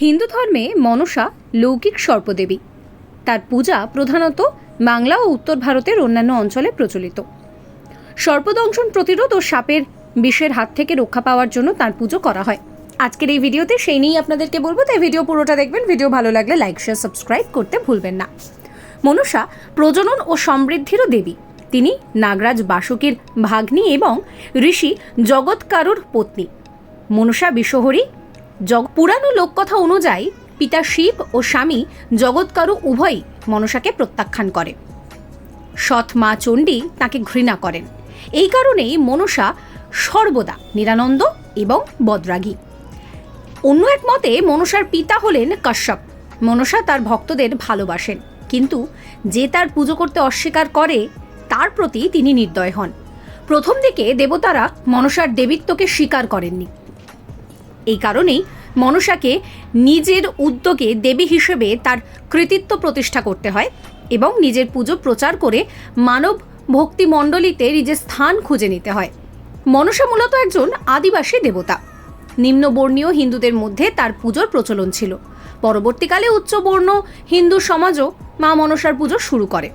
হিন্দু ধর্মে মনসা লৌকিক সর্পদেবী। তার পূজা প্রধানত বাংলা ও উত্তর ভারতের অন্যান্য অঞ্চলে প্রচলিত। সর্পদংশন প্রতিরোধ ও সাপের বিষের হাত থেকে রক্ষা পাওয়ার জন্য তার পুজো করা হয়। আজকের এই ভিডিওতে সেই নিয়েই আপনাদেরকে বলব, তাই ভিডিও পুরোটা দেখবেন। ভিডিও ভালো লাগলে লাইক, শেয়ার, সাবস্ক্রাইব করতে ভুলবেন না। মনসা প্রজনন ও সমৃদ্ধিরও দেবী। তিনি নাগরাজ বাসুকীর ভাগ্নি এবং ঋষি জগৎকারুর পত্নী। মনসা বিশ্বহরী জগ পুরানো লোককথা অনুযায়ী পিতা শিব ও স্বামী জগৎকারু উভয়ই মনসাকে প্রত্যাখ্যান করে। সৎ মা চণ্ডী তাকে ঘৃণা করেন। এই কারণেই মনসা সর্বদা নিরানন্দ এবং বদরাগী। অন্য এক মতে, মনসার পিতা হলেন কাশ্যপ। মনসা তার ভক্তদের ভালোবাসেন, কিন্তু যে তার পুজো করতে অস্বীকার করে, তার প্রতি তিনি নির্দয় হন। প্রথম দিকে দেবতারা মনসার দেবিত্বকে স্বীকার করেননি। এই কারণেই মনসাকে নিজের উদ্যোগে দেবী হিসেবে তার কৃতিত্ব প্রতিষ্ঠা করতে হয় এবং নিজের পুজো প্রচার করে মানব ভক্তি মণ্ডলীতে নিজের স্থান খুঁজে নিতে হয়। মনসা মূলত একজন আদিবাসী দেবতা। নিম্নবর্ণীয় হিন্দুদের মধ্যে তার পুজোর প্রচলন ছিল। পরবর্তীকালে উচ্চবর্ণ হিন্দু সমাজও মা মনসার পুজো শুরু করে।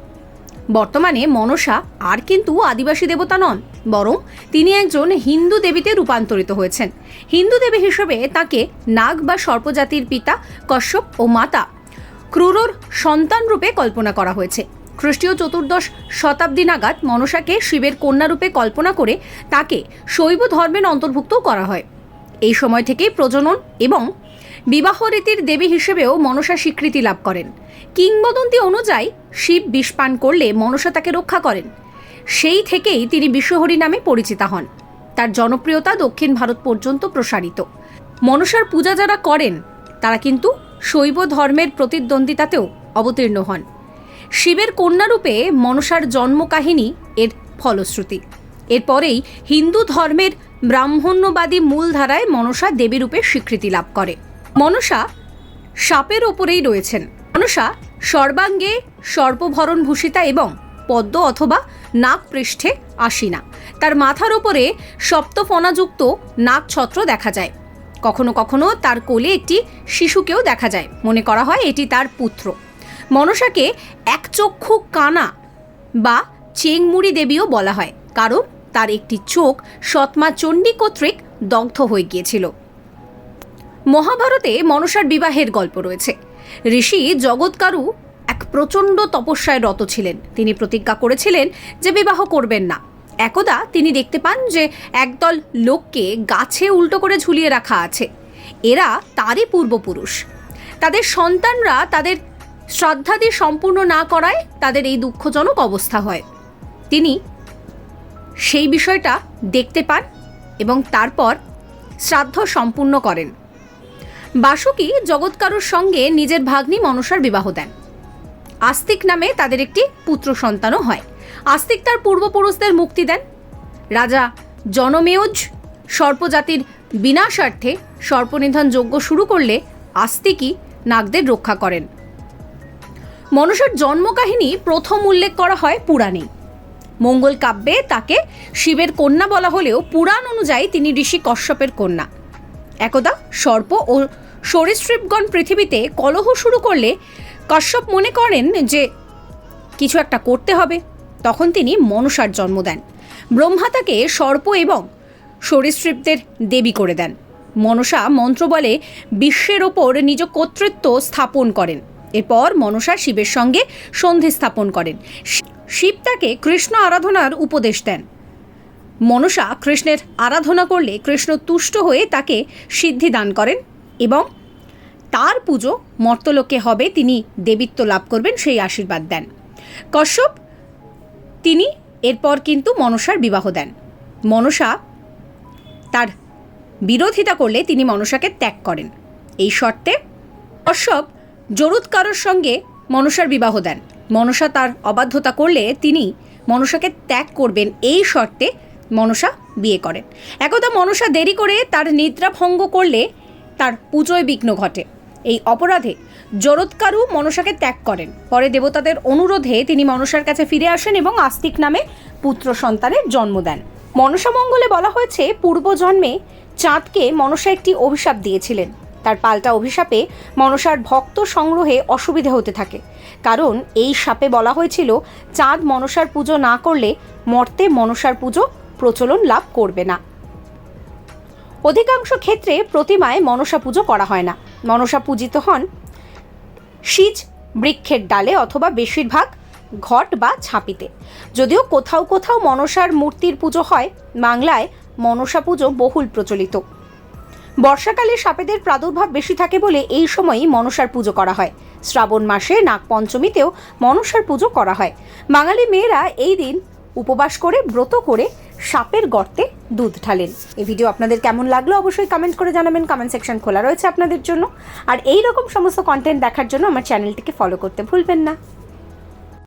বর্তমানে মনসা আর কিন্তু আদিবাসী দেবতা নন, বরং তিনি একজন হিন্দু দেবীতে রূপান্তরিত হয়েছেন। হিন্দু দেবী হিসেবে তাকে নাগ বা সর্পজাতির পিতা কশ্যপ ও মাতা ক্রুরোর সন্তান রূপে কল্পনা করা হয়েছে। খ্রিস্টীয় চতুর্দশ শতাব্দী নাগাদ মনসাকে শিবের কন্যা রূপে কল্পনা করে তাকে শৈব ধর্মের অন্তর্ভুক্ত করা হয়। এই সময় থেকে প্রজনন এবং বিবাহ রীতির দেবী হিসেবেও মনসা স্বীকৃতি লাভ করেন। কিংবদন্তি অনুযায়ী শিব বিষ পান করলে মনসা তাকে রক্ষা করেন। সেই থেকেই তিনি বিশ্বহরি নামে পরিচিতা হন। তার জনপ্রিয়তা দক্ষিণ ভারত পর্যন্ত প্রসারিত। মনসার পূজা যারা করেন, তারা কিন্তু শৈব ধর্মের প্রতিদ্বন্দ্বিতাতেও অবতীর্ণ হন। শিবের কন্যারূপে মনসার জন্মকাহিনী এর ফলশ্রুতি। এরপরেই হিন্দু ধর্মের ব্রাহ্মণ্যবাদী মূলধারায় মনসা দেবীরূপে স্বীকৃতি লাভ করে। মনসা সাপের ওপরেই রয়েছেন। মনসা সর্বাঙ্গে সর্পভরণ ভূষিতা এবং পদ্ম অথবা নাক পৃষ্ঠে আসিনা তার মাথার ওপরে সপ্তফনাযুক্ত নাক ছত্র দেখা যায়। কখনো কখনো তার কোলে একটি শিশুকেও দেখা যায়। মনে করা হয় এটি তার পুত্র। মনসাকে একচক্ষু কানা বা চেংমুড়ি দেবীও বলা হয়, কারণ তার একটি চোখ সৎমা চণ্ডী কর্তৃক দগ্ধ হয়ে গিয়েছিল। মহাভারতে মনসার বিবাহের গল্প রয়েছে। ঋষি জগৎকারু এক প্রচণ্ড তপস্যায় রত ছিলেন। তিনি প্রতিজ্ঞা করেছিলেন যে বিবাহ করবেন না। একদা তিনি দেখতে পান যে একদল লোককে গাছে উল্টো করে ঝুলিয়ে রাখা আছে। এরা তারই পূর্বপুরুষ। তাদের সন্তানরা তাদের শ্রদ্ধাদি সম্পূর্ণ না করায় তাদের এই দুঃখজনক অবস্থা হয়। তিনি সেই বিষয়টা দেখতে পান এবং তারপর শ্রাদ্ধ সম্পূর্ণ করেন। বাসুকি জগৎকারুর সঙ্গে নিজের ভাগ্নি মনসার বিবাহ দেন। আস্তিক নামে তাদের একটি পুত্র সন্তানও হয়। আস্তিক তার পূর্বপুরুষদের মুক্তি দেন। রাজা জনমেয়জ সর্পজাতির বিনাশার্থে সর্পনিধন যজ্ঞ শুরু করলে আস্তিকই নাগদের রক্ষা করেন। মনসার জন্মকাহিনী প্রথম উল্লেখ করা হয় পুরাণে। মঙ্গল কাব্যে তাকে শিবের কন্যা বলা হলেও পুরাণ অনুযায়ী তিনি ঋষি কশ্যপের কন্যা। একদা সর্প ও সরীসৃপগণ পৃথিবীতে কলহ শুরু করলে কশ্যপ মনে করেন যে কিছু একটা করতে হবে। তখন তিনি মনসার জন্ম দেন। ব্রহ্মা তাকে সর্প এবং সরীসৃপদের দেবী করে দেন। মনসা মন্ত্র বলে বিশ্বের ওপর নিজ কর্তৃত্ব স্থাপন করেন। এরপর মনসা শিবের সঙ্গে সন্ধি স্থাপন করেন। শিব তাকে কৃষ্ণ আরাধনার উপদেশ দেন। মনসা কৃষ্ণের আরাধনা করলে কৃষ্ণ তুষ্ট হয়ে তাকে সিদ্ধি দান করেন। এবং তার পুজো মর্তলোকে হবে, তিনি দেবীত্ব লাভ করবেন, সেই আশীর্বাদ দেন। কশ্যপ, তিনি এরপর কিন্তু মনসার বিবাহ দেন। মনসা তার বিরোধিতা করলে তিনি মনসাকে ত্যাগ করেন। এই শর্তে কশ্যপ জরুৎকারোর সঙ্গে মনসার বিবাহ দেন। মনসা তার অবাধ্যতা করলে তিনি মনসাকে ত্যাগ করবেন, এই শর্তে মনসা বিয়ে করেন। একদা মনসা দেরি করে তার নিদ্রা ভঙ্গ করলে তার পুজোয় বিঘ্ন ঘটে। এই অপরাধে জরৎকারু মনসাকে ত্যাগ করেন। পরে দেবতাদের অনুরোধে তিনি মনসার কাছে ফিরে আসেন এবং আস্তিক নামে পুত্র সন্তানের জন্ম দেন। মনসা মঙ্গলে বলা হয়েছে পূর্বজন্মে চাঁদকে মনসা একটি অভিশাপ দিয়েছিলেন। তার পাল্টা অভিশাপে মনসার ভক্ত সংগ্রহে অসুবিধে হতে থাকে। কারণ এই সাপে বলা হয়েছিল, চাঁদ মনসার পুজো না করলে মর্তে মনসার পুজো প্রচলন লাভ করবে না। অধিকাংশ ক্ষেত্রে প্রতিমায় মনসা পুজো করা হয় না। মনসা পূজিত হন সিজ বৃক্ষের ডালে অথবা বেশিরভাগ ঘট বা ছাপিতে যদিও কোথাও কোথাও মনসার মূর্তির পুজো হয়, বাংলায় মনসা পুজো বহুল প্রচলিত। বর্ষাকালে সাপেদের প্রাদুর্ভাব বেশি থাকে বলে এই সময়ই মনসার পুজো করা হয়। শ্রাবণ মাসে নাগ পঞ্চমীতেও মনসার পুজো করা হয়। বাঙালি মেয়েরা এই দিন উপবাস করে, ব্রত করে সাপের গর্তে দুধ ঢালেন। এই ভিডিও আপনাদের কেমন লাগল অবশ্যই কমেন্ট করে জানাবেন। কমেন্ট সেকশন খোলা রয়েছে আপনাদের জন্য। আর এই রকম সমস্ত কন্টেন্ট দেখার জন্য আমার চ্যানেলটিকে ফলো করতে ভুলবেন না।